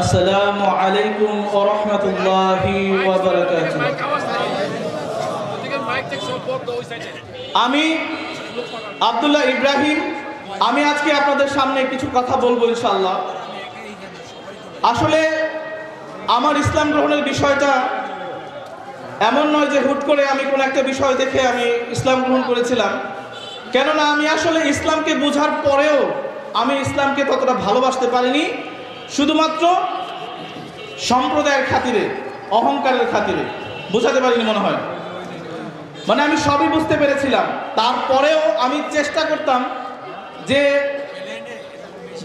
আসসালামু আলাইকুম ওয়া আমি আব্দুল্লাহ ইব্রাহিম। আমি আজকে আপনাদের সামনে কিছু কথা বলব ইনশাআল্লাহ। আসলে আমার ইসলাম গ্রহণের বিষয়টা এমন নয় যে হুট করে আমি কোনো একটা বিষয় দেখে আমি ইসলাম গ্রহণ করেছিলাম। কেননা আমি আসলে ইসলামকে বোঝার পরেও আমি ইসলামকে ততটা ভালোবাসতে পারিনি। শুধুমাত্র সম্প্রদায়ের খাতিরে, অহংকারের খাতিরে, বোঝাতে পারিনি মনে হয়। মানে আমি সবই বুঝতে পেরেছিলাম। তারপরেও আমি চেষ্টা করতাম যে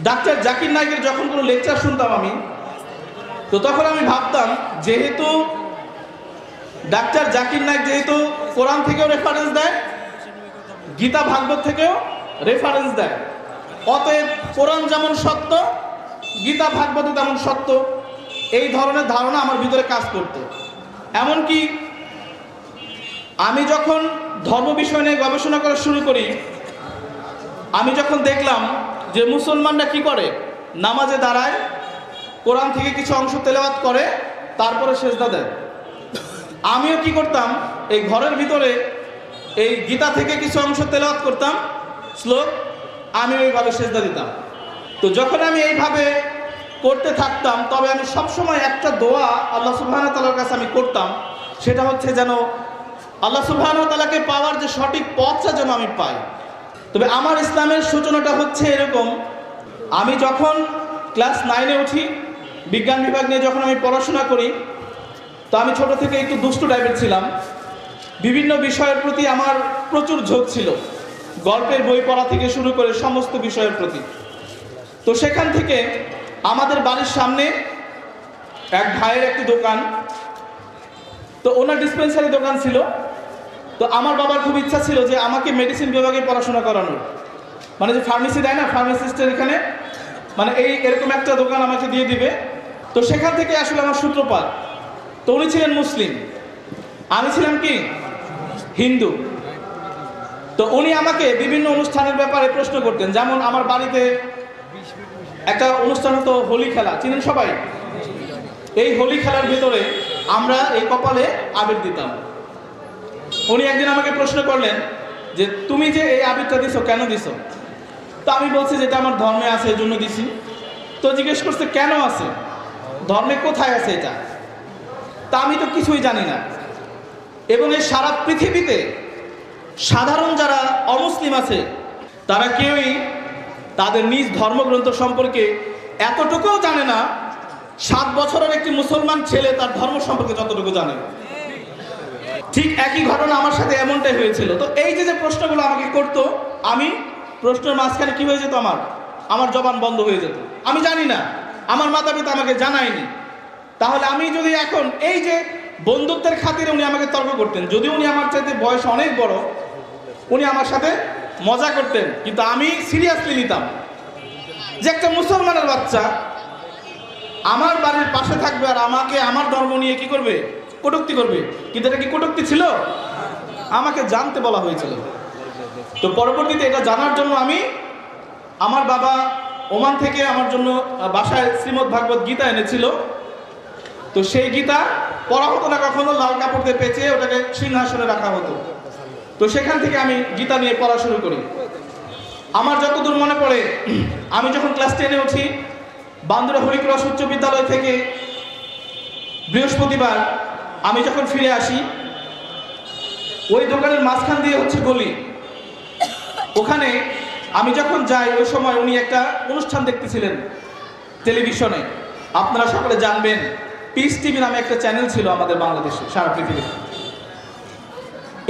ডাক্তার জাকির নায়কের যখন কোনো লেকচার শুনতাম আমি, তো তখন আমি ভাবতাম, যেহেতু ডাক্তার জাকির নায়ক যেহেতু কোরআন থেকেও রেফারেন্স দেয়, গীতা ভাগবত থেকেও রেফারেন্স দেয়, অতএব কোরআন যেমন সত্য গীতা, ভাগবত তেমন সত্য। এই ধরনের ধারণা আমার ভিতরে কাজ করতো। এমনকি আমি যখন ধর্ম বিষয় নিয়ে গবেষণা করা শুরু করি, আমি যখন দেখলাম যে মুসলমানরা কি করে? নামাজে দাঁড়ায়, কোরআন থেকে কিছু অংশ তেলাওয়াত করে, তারপরে সেজদা দেয়। আমিও কি করতাম? এই ঘরের ভিতরে এই গীতা থেকে কিছু অংশ তেলাওয়াত করতাম, শ্লোক, আমি ওইভাবে সেজদা দিতাম। তো যখন আমি এইভাবে করতে থাকতাম, তবে আমি সবসময় একটা দোয়া আল্লাহ সুবহান তালার কাছে আমি করতাম। সেটা হচ্ছে যেন আল্লাহ সুবহান তালাকে পাওয়ার যে সঠিক পথটা যেন আমি পাই। তবে আমার ইসলামের সূচনাটা হচ্ছে এরকম, আমি যখন ক্লাস নাইনে উঠি, বিজ্ঞান বিভাগ নিয়ে যখন আমি পড়াশোনা করি, তো আমি ছোট থেকে একটু দুষ্টু টাইপের ছিলাম। বিভিন্ন বিষয়ের প্রতি আমার প্রচুর ঝোঁক ছিল। গল্পের বই পড়া থেকে শুরু করে সমস্ত বিষয়ের প্রতি। তো সেখান থেকে আমাদের বাড়ির সামনে এক ভাইয়ের একটি দোকান। তো ওনার ডিসপেন্সারি দোকান ছিল। তো আমার বাবার খুব ইচ্ছা ছিল যে আমাকে মেডিসিন বিভাগে পড়াশোনা করানোর। মানে যে ফার্মেসি দেয় না ফার্মাসিস্টের এখানে মানে এই এরকম একটা দোকান আমাকে দিয়ে দিবে। তো সেখান থেকে আসলে আমার সূত্রপাত। তো উনি ছিলেন মুসলিম। আমি ছিলাম কি? হিন্দু। তো উনি আমাকে বিভিন্ন অনুষ্ঠানের ব্যাপারে প্রশ্ন করতেন। যেমন আমার বাড়িতে একটা অনুষ্ঠান হতো হোলি খেলা, চিনেন সবাই? এই হোলি খেলার ভিতরে আমরা এই কপালে আবির দিতাম। উনি একদিন আমাকে প্রশ্ন করলেন যে, তুমি যে এই আবিরটা দিছো, কেন দিছো? তো আমি বলছি, যেটা আমার ধর্মে আছে, এই জন্য দিছি। তো জিজ্ঞেস করছে, কেন আছে? ধর্মে কোথায় আছে এটা? তা আমি তো কিছুই জানি না। এবং এই সারা পৃথিবীতে সাধারণ যারা অমুসলিম আছে, তারা কেউই তাদের নিজ ধর্মগ্রন্থ সম্পর্কে এতটুকুও জানে না, সাত বছরের একটি মুসলমান ছেলে তার ধর্ম সম্পর্কে যতটুকু জানে। ঠিক একই ঘটনা আমার সাথে এমনটাই হয়েছিল। তো এই যে যে প্রশ্নগুলো আমাকে করতো, আমি প্রশ্নের মাঝখানে কি হয়ে যেত আমার? আমার জবান বন্ধ হয়ে যেত। আমি জানি না, আমার মাতা পিতা আমাকে জানায়নি। তাহলে আমি যদি এখন এই যে বন্ধুত্বের খাতিরে উনি আমাকে তর্ক করতেন, যদি উনি আমার চাইতে বয়স অনেক বড়, উনি আমার সাথে মজা করতেন, কিন্তু আমি সিরিয়াসলি নিতাম। যে একটা মুসলমানের বাচ্চা, আমার বাড়ির পাশে থাকবে আর আমাকে আমার ধর্ম নিয়ে কি করবে? কটুক্তি করবে। কিন্তু এটা কি কটুক্তি ছিল? আমাকে জানতে বলা হয়েছিল। তো পরবর্তীতে এটা জানার জন্য আমি আমার বাবা ওমান থেকে আমার জন্য বাসায় শ্রীমদ্ ভাগবত গীতা এনেছিল। তো সেই গীতা পড়া হতো না কখনো, লাল কাপড় দিয়ে পেঁচে ওটাকে সিংহাসনে রাখা হতো। তো সেখান থেকে আমি গীতা নিয়ে পড়া শুরু করি। আমার যতদূর মনে পড়ে, আমি যখন ক্লাস টেনে উঠি, বান্দুরা হরিক্রস উচ্চ বিদ্যালয় থেকে বৃহস্পতিবার আমি যখন ফিরে আসি, ওই দোকানের মাঝখান দিয়ে হচ্ছে গলি। ওখানে আমি যখন যাই, ওই সময় উনি একটা অনুষ্ঠান দেখতেছিলেন টেলিভিশনে। আপনারা সকলে জানবেন, পিস টিভি নামে একটা চ্যানেল ছিল আমাদের বাংলাদেশে, সারা পৃথিবীতে।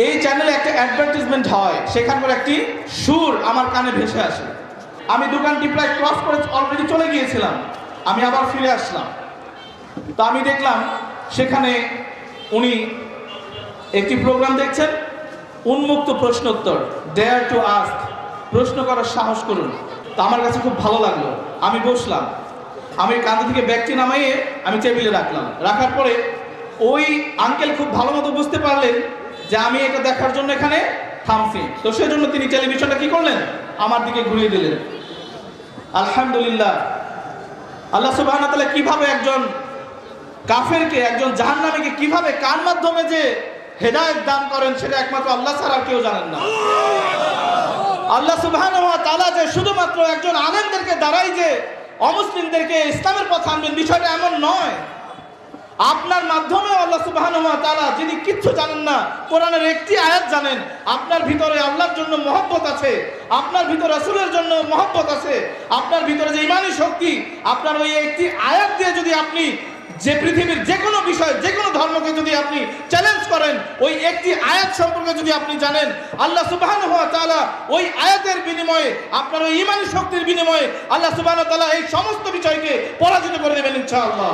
এই চ্যানেলে একটা অ্যাডভার্টিজমেন্ট হয়, সেখানকার একটি সুর আমার কানে ভেসে আসে। আমি দোকানটি প্রায় ক্রস করে অলরেডি চলে গিয়েছিলাম, আমি আবার ফিরে আসলাম। তো আমি দেখলাম, সেখানে উনি একটি প্রোগ্রাম দেখছেন, উন্মুক্ত প্রশ্নোত্তর ডেয়ার টু আস্ক প্রশ্ন করার সাহস করুন। তা আমার কাছে খুব ভালো লাগল, আমি বসলাম। আমি কাঁধে থেকে ব্যাগটি নামাইয়ে আমি টেবিলে রাখলাম। রাখার পরে ওই আঙ্কেল খুব ভালো মতো বুঝতে পারলেন যে আমি এটা দেখার জন্য এখানে থামছি। তো সেজন্য তিনি টেলিভিশনটা কি করলেন? আমার দিকে ঘুরিয়ে দিলেন। আলহামদুলিল্লাহ। আল্লাহ সুবাহ কীভাবে একজন কাফেরকে, একজন জাহান্নামীকে কীভাবে কার মাধ্যমে যে হেদায়েত দান করেন সেটা একমাত্র আল্লাহ ছাড়া কেউ জানেন না। আল্লাহ সুবহানাহু ওয়া তাআলা যে শুধুমাত্র একজন আলেমদেরকে দাঁড়াই যে অমুসলিমদেরকে ইসলামের পথ আনবেন, বিষয়টা এমন নয়। আপনার মাধ্যমে আল্লাহ সুবহানাহু ওয়া তাআলা যিনি কিচ্ছু জানেন না, কোরআনের একটি আয়াত জানেন, আপনার ভিতরে আল্লাহর জন্য মহব্বত আছে, আপনার ভিতরে রাসূলের জন্য মহব্বত আছে, আপনার ভিতরে যে ইমানি শক্তি, আপনার ওই একটি আয়াত দিয়ে যদি আপনি যে পৃথিবীর যে কোনো বিষয় যে কোনো ধর্মকে যদি আপনি চ্যালেঞ্জ করেন, ওই একটি আয়াত সম্পর্কে যদি আপনি জানেন, আল্লাহ সুবহানাহু ওয়া তাআলা ওই আয়াতের বিনিময়ে, আপনার ওই ইমানি শক্তির বিনিময়ে আল্লাহ সুবহানাহু তালা এই সমস্ত বিষয়কে পরাজিত করে দেবেন ইনশাআল্লাহ।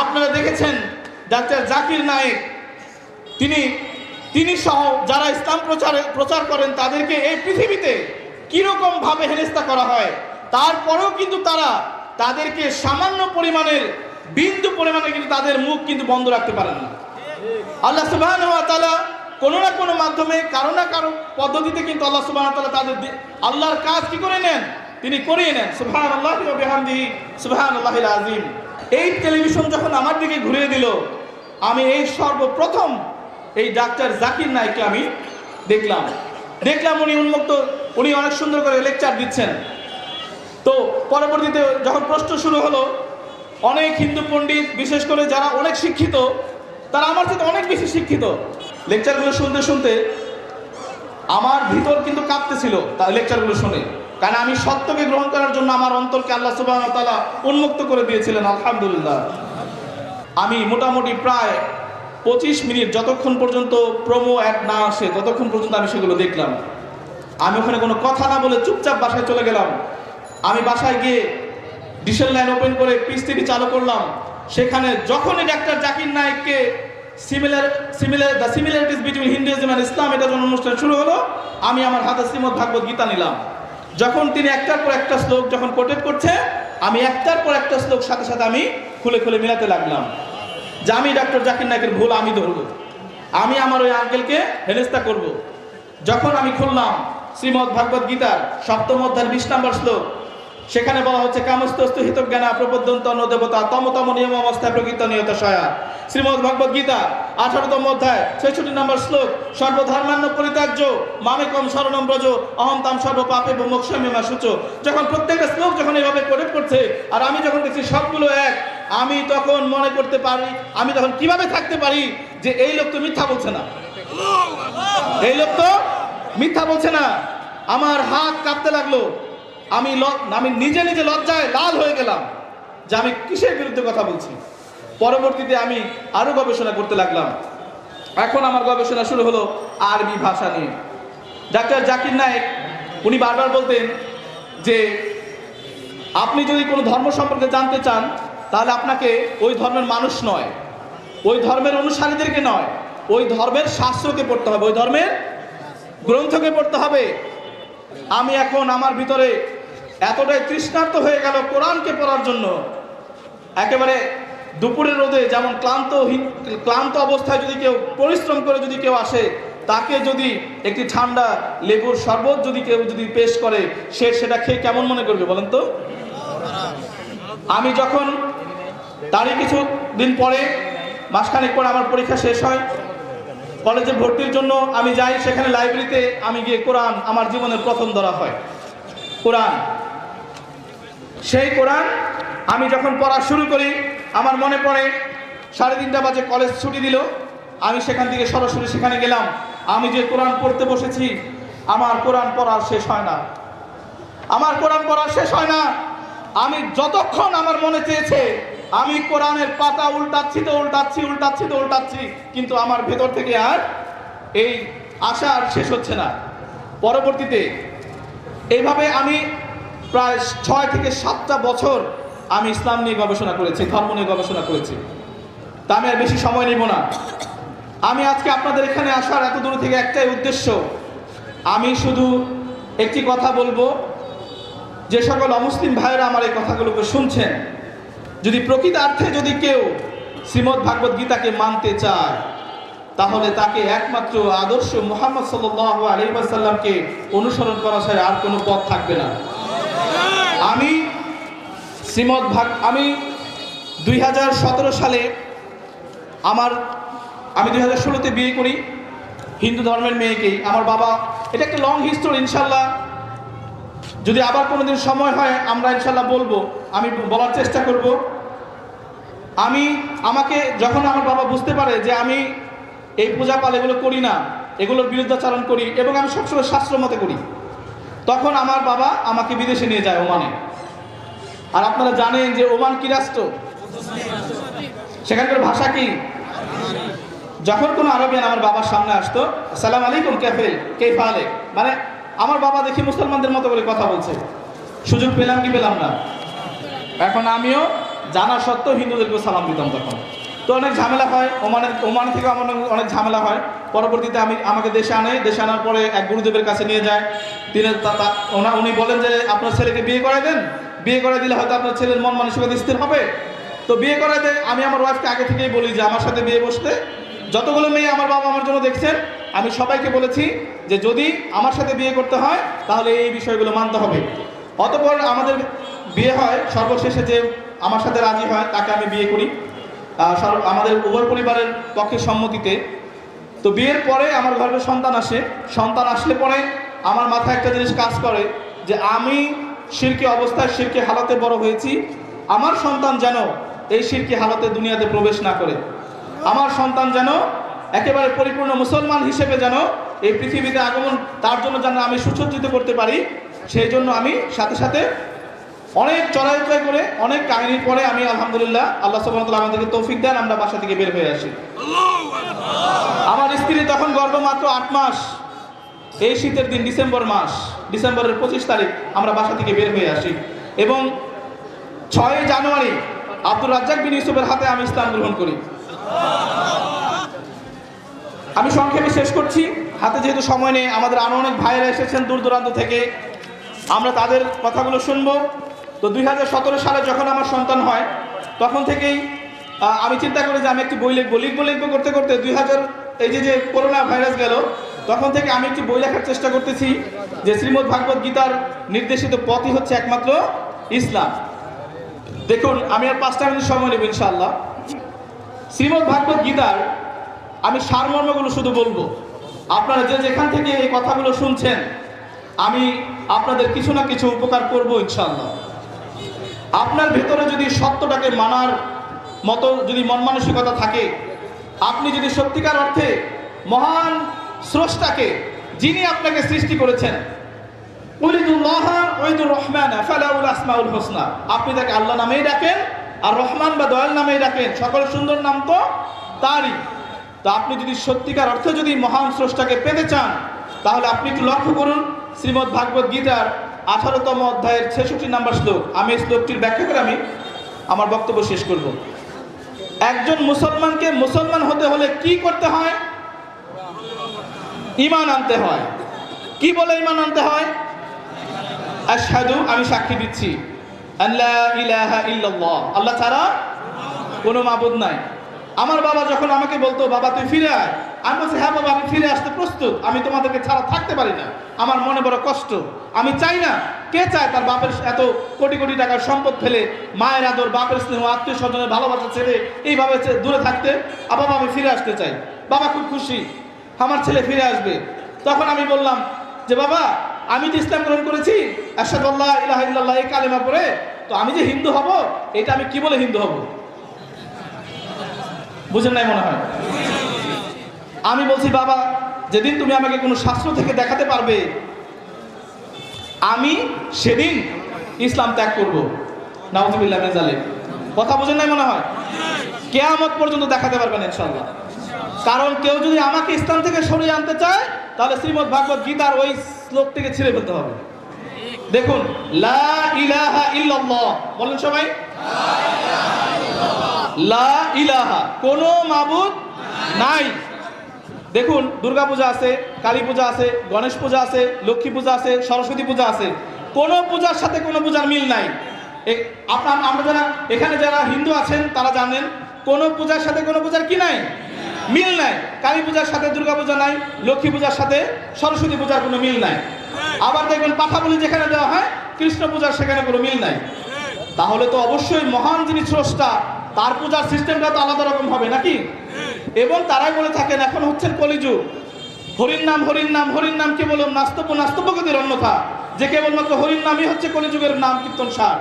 আপনারা দেখেছেন ডাক্তার জাকির নায়েক। তিনি তিনি সহ যারা ইসলাম প্রচারে, প্রচার করেন, তাদেরকে এই পৃথিবীতে কীরকম ভাবে হেনস্থা করা হয়, তারপরেও কিন্তু তারা তাদেরকে সামান্য পরিমাণের, বিন্দু পরিমাণে কিন্তু তাদের মুখ কিন্তু বন্ধ রাখতে পারেন না। আল্লাহ তাআলা কোনো না কোনো মাধ্যমে, কারও না কারও পদ্ধতিতে কিন্তু আল্লাহ ওয়া তাদের আল্লাহর কাজ কি করে নেন? তিনি করিয়ে নেন, সুবহানাল্লাহি ওয়া বিহামদিহি, সুবহানাল্লাহিল আযীম। এই টেলিভিশন যখন আমার দিকে ঘুরিয়ে দিল, আমি এই সর্বপ্রথম এই ডাক্তার জাকির নাইককে আমি দেখলাম। দেখলাম উনি উন্মুক্ত, উনি অনেক সুন্দর করে লেকচার দিচ্ছেন। তো পরবর্তীতে যখন প্রশ্ন শুরু হলো, অনেক হিন্দু পণ্ডিত, বিশেষ করে যারা অনেক শিক্ষিত, তারা আমার সাথে অনেক বেশি শিক্ষিত। লেকচারগুলো শুনতে শুনতে আমার ভিতর কিন্তু কাঁপতেছিল, তার লেকচারগুলো শুনে। কারণ আমি সত্যকে গ্রহণ করার জন্য আমার অন্তরকে আল্লাহ সুবাহ তাআলা উন্মুক্ত করে দিয়েছিলেন, আলহামদুলিল্লাহ। আমি মোটামুটি প্রায় পঁচিশ মিনিট যতক্ষণ পর্যন্ত প্রোমো অ্যাড না আসে, ততক্ষণ পর্যন্ত আমি সেগুলো দেখলাম। আমি ওখানে কোনো কথা না বলে চুপচাপ বাসায় চলে গেলাম। আমি বাসায় গিয়ে ডিসেল লাইন ওপেন করে পিস টিভি চালু করলাম। সেখানে যখনই ডাক্তার Zakir নায়েককে similar similar the similarities between Hinduism and Islam এটা যখন অনুষ্ঠান শুরু হলো, আমি আমার হাতে শ্রীমদ ভাগবত গীতা নিলাম। যখন তিনি একটার পর একটা শ্লোক যখন কোটেট করছে, আমি একটার পর একটা শ্লোক সাথে সাথে আমি খুলে খুলে মিলাতে লাগলাম যে আমি ডক্টর জাকির নায়কের ভুল, আমি ধরবো আমি আমার ওই আঙ্কেলকে হেনেস্তা করব। যখন আমি খুললাম শ্রীমদ ভাগবত গীতার সপ্তম অধ্যায়ের বিশ নম্বর শ্লোক সেখানে বলা হচ্ছে, কামস্তস্তু হিতজ্ঞানা প্রপদ্যন্ত অন্য দেবতা তম তম নিয়ম অবস্থায় প্রকৃত নিয়ত সয়া। শ্রীমদ ভগবত গীতা, আঠারোতম অধ্যায়, ছেষট্টি নম্বর শ্লোক সর্বধর্মান্য পরিত্যাজ্য, মামেকম শরণম ব্রজ, অহম তাম সর্ব পাপে মোক্ষমিমা সূচ। যখন প্রত্যেকটা শ্লোক যখন এইভাবে কোরেট করছে আর আমি যখন দেখছি সবগুলো এক, আমি তখন মনে করতে পারি, আমি তখন কীভাবে থাকতে পারি যে এই লোক তো মিথ্যা বলছে না। এই লোক তো মিথ্যা বলছে না। আমার হাত কাঁপতে লাগল। আমি আমি নিজে নিজে লজ্জায় লাল হয়ে গেলাম যে আমি কিসের বিরুদ্ধে কথা বলছি। পরবর্তীতে আমি আরও গবেষণা করতে লাগলাম। এখন আমার গবেষণা শুরু হলো আরবি ভাষা নিয়ে। ডাক্তার জাকির নায়েক, উনি বারবার বলতেন যে, আপনি যদি কোনো ধর্ম সম্পর্কে জানতে চান, তাহলে আপনাকে ওই ধর্মের মানুষ নয়। ওই ধর্মের অনুসারীদেরকে নয়। ওই ধর্মের শাস্ত্রকে পড়তে হবে। ওই ধর্মের গ্রন্থকে পড়তে হবে। আমি এখন আমার ভিতরে এতটাই তৃষ্ণার্ত হয়ে গেল কোরআনকে পড়ার জন্য। একেবারে দুপুরের রোদে যেমন ক্লান্ত ক্লান্ত অবস্থায় যদি কেউ পরিশ্রম করে যদি কেউ আসে, তাকে যদি একটি ঠান্ডা লেবুর শরবত যদি কেউ যদি পেশ করে, সে সেটা খেয়ে কেমন মনে করবে বলেন তো? আমি যখন তারই কিছু দিন পরে, মাসখানেক পরে আমার পরীক্ষা শেষ হয়, কলেজে ভর্তির জন্য আমি যাই, সেখানে লাইব্রেরিতে আমি গিয়ে কোরআন আমার জীবনের প্রথম ধরা হয়। কোরআন। সেই কোরআন আমি যখন পড়া শুরু করি, আমার মনে পড়ে, সাড়ে তিনটা বাজে কলেজ ছুটি দিল, আমি সেখান থেকে সরাসরি সেখানে গেলাম। আমি যে কোরআন পড়তে বসেছি, আমার কোরআন পড়া শেষ হয় না। আমার কোরআন পড়া শেষ হয় না। আমি যতক্ষণ আমার মনে চেয়েছে, আমি কোরআনের পাতা উল্টাচ্ছি তো উল্টাচ্ছি উল্টাচ্ছি তো উল্টাচ্ছি, কিন্তু আমার ভেতর থেকে আর এই আশা আর শেষ হচ্ছে না। পরবর্তীতে এইভাবে আমি প্রায় ছয় থেকে সাতটা বছর আমি ইসলাম নিয়ে গবেষণা করেছি, ধর্ম নিয়ে গবেষণা করেছি। তা আমি আর বেশি সময় নেব না। আমি আজকে আপনাদের এখানে আসার এত দূর থেকে একটাই উদ্দেশ্য, আমি শুধু একটি কথা বলব, যে সকল অমুসলিম ভাইয়েরা আমার এই কথাগুলোকে শুনছেন, যদি প্রকৃতার্থে যদি কেউ শ্রীমদ্ ভাগবত গীতাকে মানতে চায়, তাহলে তাকে একমাত্র আদর্শ মোহাম্মদ সাল্লাহ আলহিমাসাল্লামকে অনুসরণ করা ছাড়া আর কোনো পথ থাকবে না। আমি শ্রীমৎ ভাগ, আমি দুই হাজার সতেরো সালে আমার, আমি দুই হাজার ষোলোতে বিয়ে করি, হিন্দু ধর্মের মেয়েকেই। আমার বাবা, এটা একটা লং হিস্টোরি ইনশাল্লাহ। যদি আবার কোনোদিন সময় হয়, আমরা ইনশাল্লাহ বলব। আমি বলার চেষ্টা করব। আমি, আমাকে যখন আমার বাবা বুঝতে পারে যে আমি এই পূজা পাল এগুলো করি না, এগুলোর বিরুদ্ধাচারণ করি এবং আমি সবসময় শাস্ত্র মতে করি তখন আমার বাবা আমাকে বিদেশে নিয়ে যায় ওমানে। আর আপনারা জানেন যে ওমান কি রাষ্ট্র? সেখানকার ভাষা কি? যখন কোনো আরবিয়ান আমার বাবার সামনে আসতো, সালাম আলাইকুম ক্যাফেল কে ফালে মানে আমার বাবা দেখি মুসলমানদের মতো করে কথা বলছে। সুযোগ পেলাম কি পেলাম না? এখন আমিও জানা সত্ত্বেও হিন্দুদেরকে সালাম দিতাম তখন। তো অনেক ঝামেলা হয়, ওমানের ওমান থেকে আমার অনেক ঝামেলা হয়। পরবর্তীতে আমি আমাকে দেশে আনে। দেশে আনার পরে এক গুরুদেবের কাছে নিয়ে যায়। তিনি ওনা- উনি বলেন যে, আপনার ছেলেকে বিয়ে করে দেন। বিয়ে করে দিলে হয়তো আপনার ছেলের মন মানসিকতা স্থির হবে। তো বিয়ে করে দেয় আমি আমার ওয়াইফকে আগে থেকেই বলি যে, আমার সাথে বিয়ে বসতে। যতগুলো মেয়ে আমার বাবা আমার জন্য দেখছেন, আমি সবাইকে বলেছি যে, যদি আমার সাথে বিয়ে করতে হয়, তাহলে এই বিষয়গুলো মানতে হবে। অতপর আমাদের বিয়ে হয়, সর্বশেষে যে আমার সাথে রাজি হয়, তাকে আমি বিয়ে করি। আমাদের উভয় পরিবারের পক্ষে সম্মতিতে। তো বিয়ের পরে আমার ঘরে সন্তান আসে। সন্তান আসলে পরে আমার মাথায় একটা জিনিস কাজ করে যে আমি শিরকি অবস্থায় শিরকি হালতে বড় হয়েছি। আমার সন্তান যেন এই শিরকি হালতে দুনিয়াতে প্রবেশ না করে। আমার সন্তান যেন একেবারে পরিপূর্ণ মুসলমান হিসেবে যেন এই পৃথিবীতে আগমন তার জন্য যেন আমি সুসজ্জিত করতে পারি, সেই জন্য আমি সাথে সাথে অনেক চড়াই উতরাই করে, অনেক কাহিনীর পরে আমি আলহামদুলিল্লাহ আল্লাহ সুবহানাহু আমাদেরকে তৌফিক দেন, আমরা বাসা থেকে বের হয়ে আসি। আমার স্ত্রী তখন গর্ভ মাত্র আট মাস। এই শীতের দিন ডিসেম্বর মাস, ডিসেম্বরের পঁচিশ তারিখ আমরা বাসা থেকে বের হয়ে আসি। এবং ছয় জানুয়ারি আব্দুর রাজ্জাক বিন ইউসুফের হাতে আমি ইসলাম গ্রহণ করি। আমি সংক্ষেপে শেষ করছি। হাতে যেহেতু সময় নেই, আমাদের আরও অনেক ভাইয়েরা এসেছেন দূর দূরান্ত থেকে। আমরা তাদের কথাগুলো শুনব। তো দুই হাজার সতেরো সালে যখন আমার সন্তান হয়, তখন থেকেই আমি চিন্তা করি যে আমি একটি বই লিখব। লিখব লিখব করতে করতে দুই হাজার এই যে যে করোনা ভাইরাস গেল, তখন থেকে আমি একটি বই লেখার চেষ্টা করতেছি যে শ্রীমদ্ ভাগবত গীতার নির্দেশিত পথই হচ্ছে একমাত্র ইসলাম। দেখুন, আমি আর পাঁচটা মিনিট সময় নেব ইনশাল্লাহ শ্রীমদ্ ভাগবত গীতার আমি সারমর্মগুলো শুধু বলব। আপনারা যে যেখান থেকে এই কথাগুলো শুনছেন, আমি আপনাদের কিছু না কিছু উপকার করব ইনশাআল্লাহ। আপনার ভেতরে যদি সত্যটাকে মানার মতো যদি মন মানসিকতা থাকে আপনি যদি সত্যিকার অর্থে মহান স্রষ্টাকে, যিনি আপনাকে সৃষ্টি করেছেন রহমান হোসনা, আপনি তাকে আল্লাহ নামেই ডাকেন আর রহমান বা দয়াল নামেই ডাকেন, সকল সুন্দর নাম তো তারই। তো আপনি যদি সত্যিকার অর্থে যদি মহান স্রষ্টাকে পেতে চান, তাহলে আপনি একটু লক্ষ্য করুন শ্রীমদ্ ভাগবত গীতার আঠারোতম অধ্যায়ের ছেষট্টি নাম্বার শ্লোক। আমি এই শ্লোকটির ব্যাখ্যা করে আমি আমার বক্তব্য শেষ করব। একজন মুসলমানকে মুসলমান হতে হলে কি করতে হয়? ইমান আনতে হয়। কি বলে ইমান আনতে হয়? আশহাদু, আমি সাক্ষী দিচ্ছি। আল্লাহ ছাড়া কোনো মাবুদ নাই। আমার বাবা যখন আমাকে বলতো, বাবা, তুই ফিরে আয়। আমি বলছি হ্যাঁ বাবা, আমি ফিরে আসতে প্রস্তুত। আমি তোমাদেরকে ছাড়া থাকতে পারি না। আমার মনে বড় কষ্ট। আমি চাই না, কে চায় তার বাপের এত কোটি কোটি টাকার সম্পদ ফেলে, মায়ের আদর, বাপের স্নেহ, আত্মীয় স্বজনের ভালোবাসা ছেড়ে এইভাবে দূরে থাকতে? বাবা, আমি ফিরে আসতে চাই। বাবা, খুব খুশি। আমার ছেলে ফিরে আসবে। তখন আমি বললাম যে, বাবা, আমি যে ইসলাম গ্রহণ করেছি আসাদুল্লাহ ইলাহ এই কালেমা পড়ে তো আমি যে হিন্দু হব, এটা আমি কি বলে হিন্দু হব? বুঝেন নাই মনে হয়? আমি বলছি, বাবা, যেদিন তুমি আমাকে কোনো শাস্ত্র থেকে দেখাতে পারবে, আমি সেদিন ইসলাম ত্যাগ করব। নাউজুবিল্লাহ মিন জালিম কথা বুঝেন নাই মনে হয়? কেয়ামত পর্যন্ত দেখাতে পারবেন ইনশাল্লাহ কারণ কেউ যদি আমাকে ইসলাম থেকে সরিয়ে আনতে চায়, তাহলে শ্রীমদ্ ভাগবত গীতার ওই শ্লোক থেকে ছিঁড়ে ফেলতে হবে। দেখুন, লা ইলাহা ইল্লাল্লাহ বলেন সবাই। লা ইলাহা কোনো মাবুদ নাই। দেখুন, দুর্গা পূজা আছে, কালী পূজা আছে, গণেশ পূজা আছে, লক্ষ্মী পূজা আছে, সরস্বতী পূজা আছে। কোনো পূজার সাথে কোনো পূজার মিল নাই। আপনার, আমরা যারা, এখানে যারা হিন্দু আছেন, তারা জানেন, কোনো পূজার সাথে কোনো পূজার কি নাই? মিল নাই। কালী পূজার সাথে দুর্গা পূজা নাই, লক্ষ্মী পূজার সাথে সরস্বতী পূজার কোনো মিল নাই। আবার দেখবেন পাঠা বলি যেখানে দেওয়া হয়, কৃষ্ণ পূজার সেখানে কোনো মিল নাই। তাহলে তো অবশ্যই মহান যিনি স্রষ্টা, তার পূজার সিস্টেমটা তো আলাদা রকম হবে, নাকি? এবং তারাই বলে থাকেন, এখন হচ্ছেন কলিযুগ। হরির নাম হরির নাম হরির নাম কে বলুন? নাস্তব্য, নাস্তব্যগতির অন্যথা। যে কেবলমাত্র হরির নামই হচ্ছে কলিযুগের নাম কীর্তন সার।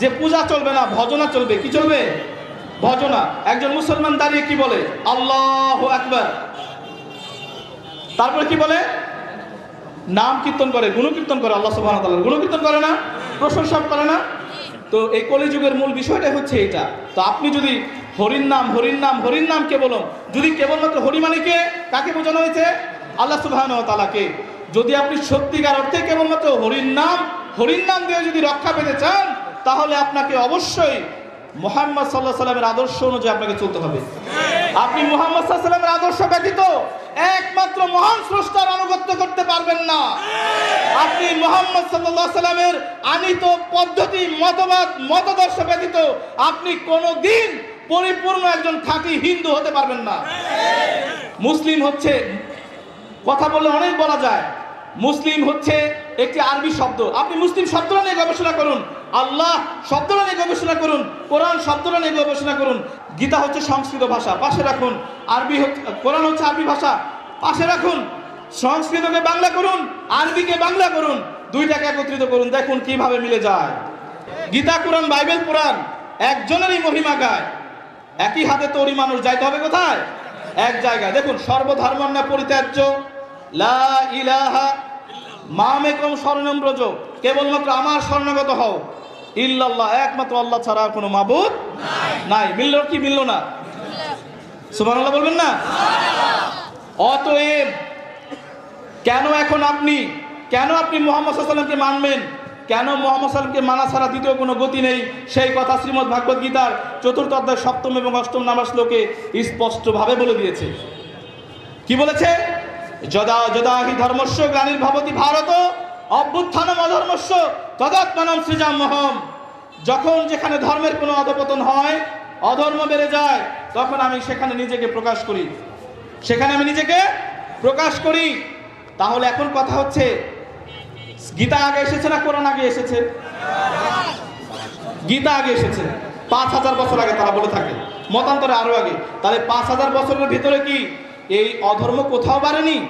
যে পূজা চলবে না, ভজনা চলবে। কি চলবে? ভজনা। একজন মুসলমান দাঁড়িয়ে কি বলে? আল্লাহ একবার তারপরে কি বলে? নাম কীর্তন করে, গুণকীর্তন করে আল্লাহ ওয়া তাআলার গুণকীর্তন করে না? প্রশংসা করে না? তো এই কলিযুগের মূল বিষয়টা হচ্ছে এটা তো আপনি যদি হরির নাম হরির নাম হরির নাম কে বলুন যদি কেবলমাত্র হরি মানে কে? কাকে বোঝানো হয়েছে? আল্লাহ ওয়া তাআলাকে। যদি আপনি সত্যিকার অর্থে কেবলমাত্র হরির নাম হরির নাম দিয়ে যদি রক্ষা পেতে চান, তাহলে আপনাকে অবশ্যই মোহাম্মদ সাল্লাহ সাল্লামের আদর্শ অনুযায়ী আপনাকে চলতে হবে। আপনি মোহাম্মদ সাল্লামের আদর্শ ব্যতীত একমাত্র মহান স্রষ্টার আনুগত্য করতে পারবেন না। আপনি মোহাম্মদ সাল্লাহ সাল্লামের আনিত পদ্ধতি, মতবাদ, মতদর্শ ব্যতীত আপনি কোনো দিন পরিপূর্ণ একজন খাঁটি হিন্দু হতে পারবেন না। মুসলিম হচ্ছে, কথা বললে অনেক বলা যায়। মুসলিম হচ্ছে একটি আরবি শব্দ। আপনি মুসলিম শব্দটা নিয়ে গবেষণা করুন। আল্লাহ শব্দটা নিয়ে গবেষণা করুন। কোরআন শব্দটা নিয়ে গবেষণা করুন। গীতা হচ্ছে সংস্কৃত ভাষা, পাশে রাখুন। আরবি কোরআন হচ্ছে আরবি ভাষা, পাশে রাখুন। সংস্কৃতকে বাংলা করুন, আরবিকে বাংলা করুন। দুইটাকে একত্রিত করুন, দেখুন কীভাবে মিলে যায়। গীতা, কোরআন, বাইবেল, কোরআন, একজনেরই মহিমা গায়। একই হাতে তৈরি মানুষ যাইতে হবে কোথায়? এক জায়গায়। দেখুন সর্বধর্মান্না পরিত্যাজ্য। লা ইলাহা মামেকম স্বর্ণম ব্রজ। কেবলমাত্র আমার স্বর্ণগত হও ইল্লাল্লাহ একমাত্র আল্লাহ ছাড়া আর কোনো মাবুদ নাই। মিলল কি মিলল না? সুবহানাল্লাহ বলবেন না? অতএব কেন এখন আপনি কেন আপনি মোহাম্মদ সাল্লামকে মানবেন? কেন মোহাম্মদ সাল্লামকে মানা ছাড়া দ্বিতীয় কোনো গতি নেই? সেই কথা শ্রীমদ্ ভাগবত গীতার চতুর্থ অধ্যায় সপ্তম এবং অষ্টম নামার শ্লোকে স্পষ্টভাবে বলে দিয়েছে। কি বলেছে? যদা যদা হি ধর্মস্য গ্লানির ভবতি ভারত, অভ্যুত্থানম অধর্মস্য তদাত্মানম সৃজামহম যখন যেখানে ধর্মের কোনো অধপতন হয়, অধর্ম বেড়ে যায়, তখন আমি সেখানে নিজেকে প্রকাশ করি। সেখানে আমি নিজেকে প্রকাশ করি। তাহলে এখন কথা হচ্ছে গীতা আগে এসেছে না কোরআন আগে এসেছে? গীতা আগে এসেছে। পাঁচ হাজার বছর আগে তারা বলে থাকে। মতান্তরে আরও আগে। তাহলে পাঁচ হাজার বছরের ভিতরে কি? এই অধর্ম কোথাও বাড়েনি?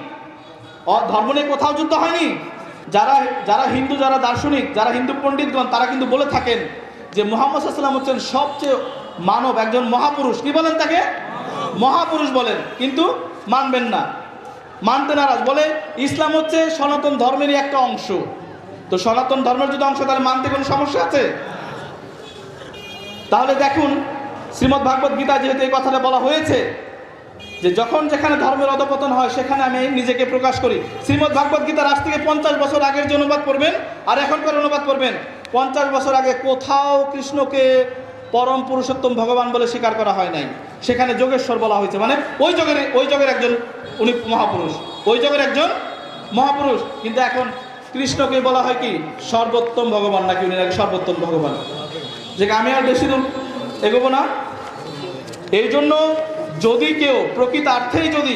ধর্ম নিয়ে কোথাও যুদ্ধ হয়নি? যারা যারা হিন্দু, যারা দার্শনিক, যারা হিন্দু পণ্ডিতগণ, তারা কিন্তু বলে থাকেন যে মোহাম্মদ সাল্লাম হচ্ছেন সবচেয়ে মানব একজন মহাপুরুষ। কি বলেন তাকে? মহাপুরুষ বলেন। কিন্তু মানবেন না। মানতে নারাজ। বলে, ইসলাম হচ্ছে সনাতন ধর্মেরই একটা অংশ। তো সনাতন ধর্মের যদি অংশ, তাহলে মানতে কোনো সমস্যা আছে? তাহলে দেখুন, শ্রীমদ্ ভাগবত গীতা যেহেতু এই কথাটা বলা হয়েছে, যে যখন যেখানে ধর্মের অধপতন হয়, সেখানে আমি নিজেকে প্রকাশ করি। শ্রীমদ্ ভাগবত গীতার আজ থেকে পঞ্চাশ বছর আগের যে অনুবাদ করবেন আর এখনকার অনুবাদ করবেন পঞ্চাশ বছর আগে কোথাও কৃষ্ণকে পরম পুরুষোত্তম ভগবান বলে স্বীকার করা হয় নাই। সেখানে যোগেশ্বর বলা হয়েছে। মানে ওই যোগের ওই যোগের একজন উনি মহাপুরুষ। ওই জগের একজন মহাপুরুষ। কিন্তু এখন কৃষ্ণকে বলা হয় কি? সর্বোত্তম ভগবান, নাকি উনি নাকি সর্বোত্তম ভগবান? যে আমি আর বেশি দূর এগোবো না? এই জন্য যদি কেউ প্রকৃতার্থেই যদি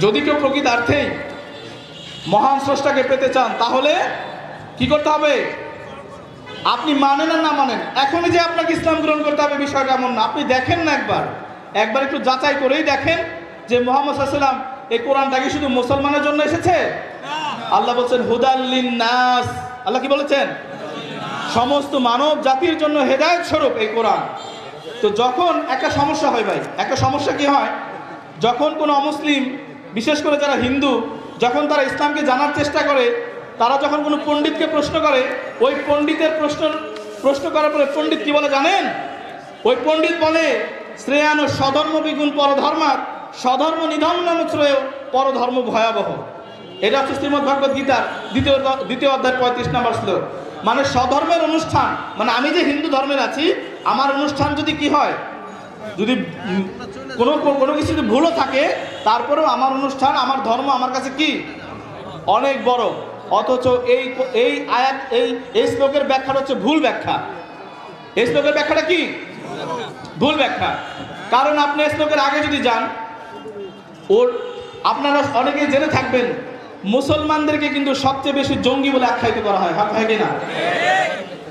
যদি কেউ প্রকৃতার্থেই মহান স্রষ্টাকে পেতে চান, তাহলে কি করতে হবে? আপনি মানেন আর না মানেন, এখনই যে আপনাকে ইসলাম গ্রহণ করতে হবে বিষয়টা এমন না। আপনি দেখেন না একবার। একবার একটু যাচাই করেই দেখেন যে মোহাম্মদ সাল্লাম এই কোরআনটা কি শুধু মুসলমানের জন্য এসেছে? আল্লাহ বলছেন হুদাল্লিন নাস আল্লাহ কি বলেছেন? সমস্ত মানব জাতির জন্য হেদায়ত স্বরূপ এই কোরআন। তো যখন একটা সমস্যা হয় ভাই একটা সমস্যা কি হয়? যখন কোনো অমুসলিম বিশেষ করে যারা হিন্দু যখন তারা ইসলামকে জানার চেষ্টা করে তারা যখন কোনো পণ্ডিতকে প্রশ্ন করে ওই পণ্ডিতের প্রশ্ন প্রশ্ন করার পরে পণ্ডিত কি বলে জানেন? ওই পণ্ডিত বলে শ্রেয়ান ও স্বধর্ম বিগুণ পরধর্মাত স্বধর্ম নিধন শ্রেয় পরধর্ম ভয়াবহ। এটা হচ্ছে শ্রীমদ ভগবত গীতার দ্বিতীয় দ্বিতীয় অধ্যায় পঁয়ত্রিশ নম্বর শ্লোক। মানে স্বধর্মের অনুষ্ঠান মানে আমি যে হিন্দু ধর্মের আছি, আমার অনুষ্ঠান যদি কি হয়? যদি কোনো কোনো কিছু যদি ভুলও থাকে, তারপরেও আমার অনুষ্ঠান, আমার ধর্ম আমার কাছে কি? অনেক বড়। অথচ এই এই আয়াত, এই এই শ্লোকের ব্যাখ্যাটা হচ্ছে ভুল ব্যাখ্যা। এই শ্লোকের ব্যাখ্যাটা কি? ভুল ব্যাখ্যা। কারণ আপনি এই শ্লোকের আগে যদি যান ওর আপনারা অনেকে জেনে থাকবেন, মুসলমানদেরকে কিন্তু সবচেয়ে বেশি জঙ্গি বলে আখ্যায়িত করা হয়। হয় কি না?